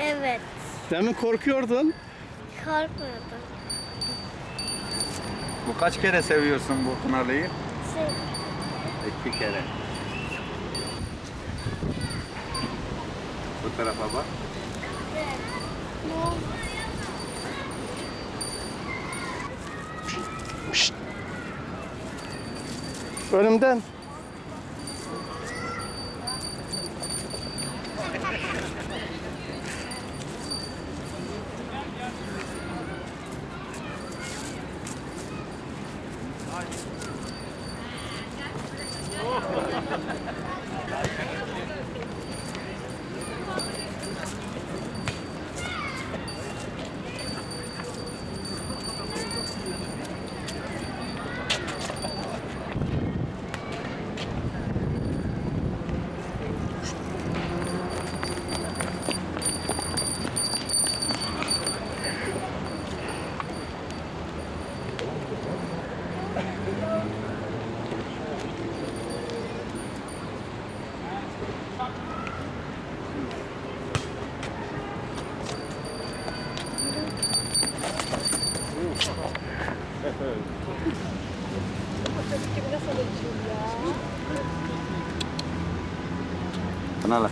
Evet. Demin korkuyordun. Korkmuyordum. Bu kaç kere seviyorsun bu Kınalı'yı? Şey, İki kere. Bu tarafa bak. oldu? Önümden. behind you. Kınalı.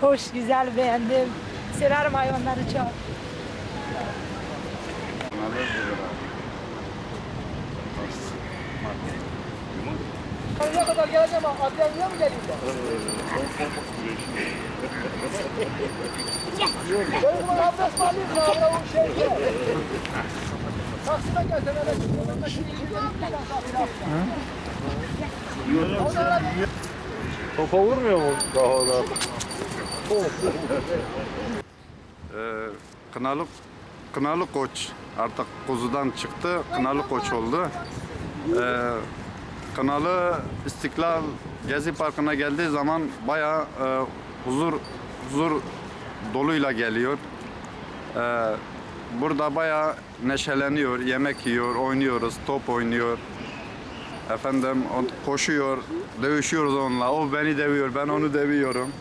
Hoş, güzel, beğendim. Severim hayvanları çok. Ne kadar geleceğim ama adliye mi geleyim Ben bunu abdest alayım mı? Abla o şey şey. Taksime gelsen hele. Topa vurmuyor mu daha Ee, Kınalı, Kınalı Koç artık kuzudan çıktı. Kınalı Koç oldu. Ee, Kınalı İstiklal Gezi Parkı'na geldiği zaman bayağı e, huzur huzur doluyla geliyor. Ee, burada bayağı neşeleniyor, yemek yiyor, oynuyoruz, top oynuyor. Efendim koşuyor, dövüşüyoruz onunla. O beni dövüyor, ben onu dövüyorum.